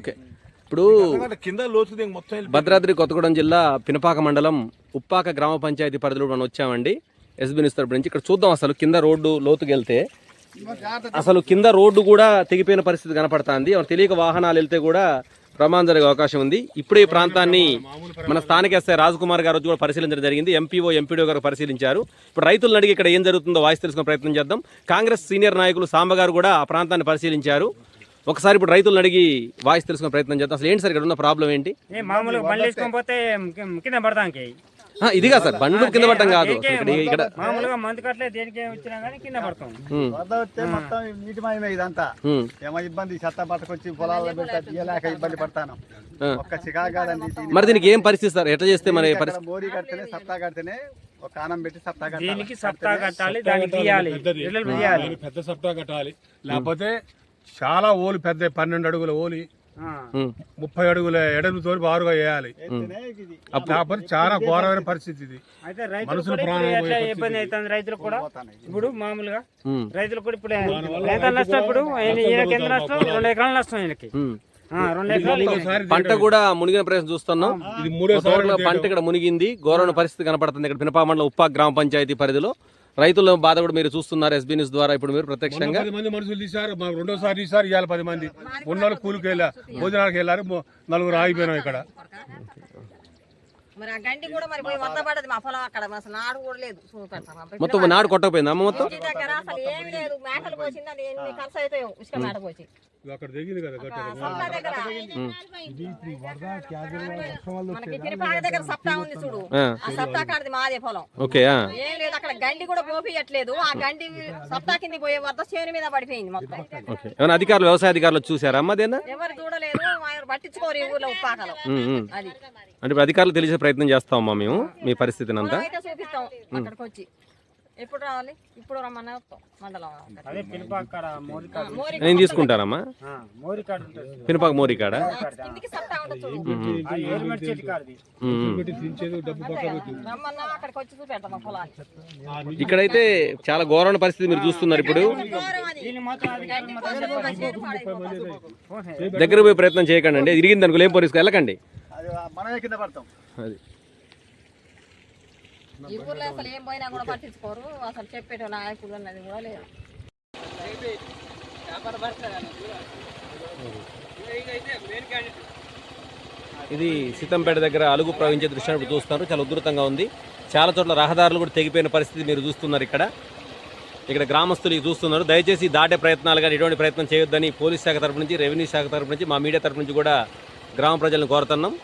Okay. ఇప్పుడు కింద లోతు మొత్తం భద్రాద్రి కొత్తగూడెం జిల్లా పినపాక మండలం ఉప్పాక గ్రామ పంచాయతీ పరిధిలో మనం వచ్చామండి. ఎస్బీ న్యూస్ తరపు నుంచి ఇక్కడ చూద్దాం అసలు కింద రోడ్డు లోతుకి వెళ్తే. అసలు కింద రోడ్డు కూడా తెగిపోయిన పరిస్థితి కనపడుతుంది. తెలియక వాహనాలు వెళ్తే కూడా ప్రమాదం జరిగే అవకాశం ఉంది. ఇప్పుడే ఈ ప్రాంతాన్ని మన స్థానిక ఎస్ఐ రాజ్కుమార్ గారు కూడా పరిశీలించడం జరిగింది. ఎంపీఓ ఎంపీడీఓ గారు పరిశీలించారు. ఇప్పుడు రైతులను అడిగి ఇక్కడ ఏం జరుగుతుందో వాయిస్ తెలుసుకునే ప్రయత్నం చేద్దాం. కాంగ్రెస్ సీనియర్ నాయకులు సాంబ గారు కూడా ఆ ప్రాంతాన్ని పరిశీలించారు. ఒకసారి ఇప్పుడు రైతులను అడిగి వాయిస్ తెలుసుకునే ప్రయత్నం చేద్దాం. అసలు ఏంటి సార్ ఇక్కడ ఉన్న ప్రాబ్లం ఏంటి? ఏ మామూలుగా బండ్లు వేసుకొని పోతే కి- కింద ఆ, ఇదిగా సార్ బండ్లు కింద పడటం కాదు. ఇక్కడ మామూలుగా మందు కట్టలే దేనికి వచ్చినా కానీ కింద పడతాం. వరద వస్తే మొత్తం నీటి మయమే ఇదంతా. ఏమో ఇబ్బంది చెత్త పట్టుకొచ్చి పొలాల్లో పెట్టి తీయలేక ఇబ్బంది పడతాను. ఒక్క చికాగాడండి మరి దీనికి ఏం పరిస్థితి సార్? ఎట్లా చేస్తే మరి పరిస్థితి? మోరీ కడితేనే సత్తా కడితేనే ఒక కానం పెట్టి సత్తా దీనికి సప్తా కట్టాలి దానికి తీయాలి పెద్ద సప్తా కట్టాలి. లేకపోతే చాలా ఓలు పెద్ద పన్నెండు అడుగుల ఓలి ముప్పై అడుగుల ఎడమితో బారుగా వేయాలి. లేకపోతే చాలా ఘోరమైన పరిస్థితి ఇది. అయితే రైతులు మనుషులు ఇబ్బంది అవుతుంది? రైతులకు కూడా. ఇప్పుడు మామూలుగా రైతులు కూడా ఇప్పుడు ఎంత నష్టం ఇప్పుడు ఈయనకి ఎంత నష్టం? రెండు ఎకరాల నష్టం ఈయనకి ఉమ్. ఆ, రెండు ఎకరాలు మూడోసారి పంట కూడా మునిగిన ప్రదేశం చూస్తున్నాం. ఇది పంట ఇక్కడ మునిగింది ఘోరమైన పరిస్థితి కనపడుతుంది. ఇక్కడ పినపా మండలం ఉప్పా గ్రామ పంచాయతీ పరిధిలో రైతుల బాధ కూడా మీరు చూస్తున్నారు ఎస్బీ న్యూస్ ద్వారా ఇప్పుడు మీరు ప్రత్యక్షంగా. పది మంది మనుషులు తీశారు మాకు రెండోసారి తీశారు ఇవాళ పది మంది. ఉన్నోళ్ళు కూలికి వెళ్ళారు భోజనానికి వెళ్ళారు నలుగురు ఆగిపోయినాం ఇక్కడ. మొత్తం నాడు కొట్టకపోయింది అమ్మ మొత్తం? అక్కడ దిగింది కదా గట్ట సప్తా దగ్గర. మనకి తిరుపాక దగ్గర సప్తా ఉంది చూడు ఆ, ఆ. సప్తా కాడది మాదే పొలం ఓకే ఆ, ఏం లేదు అక్కడ గండి కూడా పోపియట్లేదు. ఆ గండి సప్తా కింద పోయే వద్ద చేను మీద పడిపోయింది మొత్తం. ఓకే. ఏమైనా అధికారులు వ్యవసాయ అధికారులు చూసారా అమ్మ అదేనా? ఎవరు చూడలేదు పట్టించుకోరు ఈ ఊర్లో ఉప్పాకలో. అది. అంటే ఇప్పుడు అధికారులు తెలిసే ప్రయత్నం చేస్తామమ్మా మేము మీ పరిస్థితిని అంతా. చూపిస్తాం అక్కడికి వచ్చి ఎప్పుడు రావాలి? ఇప్పుడు రమ్మన్నా మండలం అదే నేను తీసుకుంటానమ్మా. ఆ, మోరి కాడ ఉంటుంది. పినపాక మోరి కాడ ఇంటికి సప్తా ఉండదు చూడు. ఆ ఏరుమెట్ చెట్టు కాడది ఉమ్, ఉమ్. దించేది డబ్బు పక్క పెట్టి రమ్మన్నా అక్కడికి వచ్చి చూపెడతాం మా పొలాన్ని. ఇక్కడైతే చాలా ఘోరమైన పరిస్థితి మీరు చూస్తున్నారు ఇప్పుడు. దగ్గర పోయి ప్రయత్నం చేయకండి అండి. ఇరిగింది అనుకో పోలీసుకు వెళ్ళకండి. అది మనమే కింద పడతాం అది ఈ ఊర్లో అసలు ఏం పోయినా కూడా పట్టించుకోరు. అసలు చెప్పేట నాయకులు అన్నది కూడా లేదు. ఇది సీతంపేట దగ్గర అలుగు ప్రవహించే దృశ్యాన్ని ఇప్పుడు చూస్తున్నారు. చాలా ఉధృతంగా ఉంది. చాలా చోట్ల రహదారులు కూడా తెగిపోయిన పరిస్థితి మీరు చూస్తున్నారు ఇక్కడ. ఇక్కడ గ్రామస్తులు చూస్తున్నారు. దయచేసి దాటే ప్రయత్నాలు కానీ ఎటువంటి ప్రయత్నం చేయొద్దని పోలీస్ శాఖ తరపు నుంచి రెవెన్యూ శాఖ తరపు నుంచి మా మీడియా తరపు నుంచి కూడా గ్రామ ప్రజలను కోరుతున్నాం.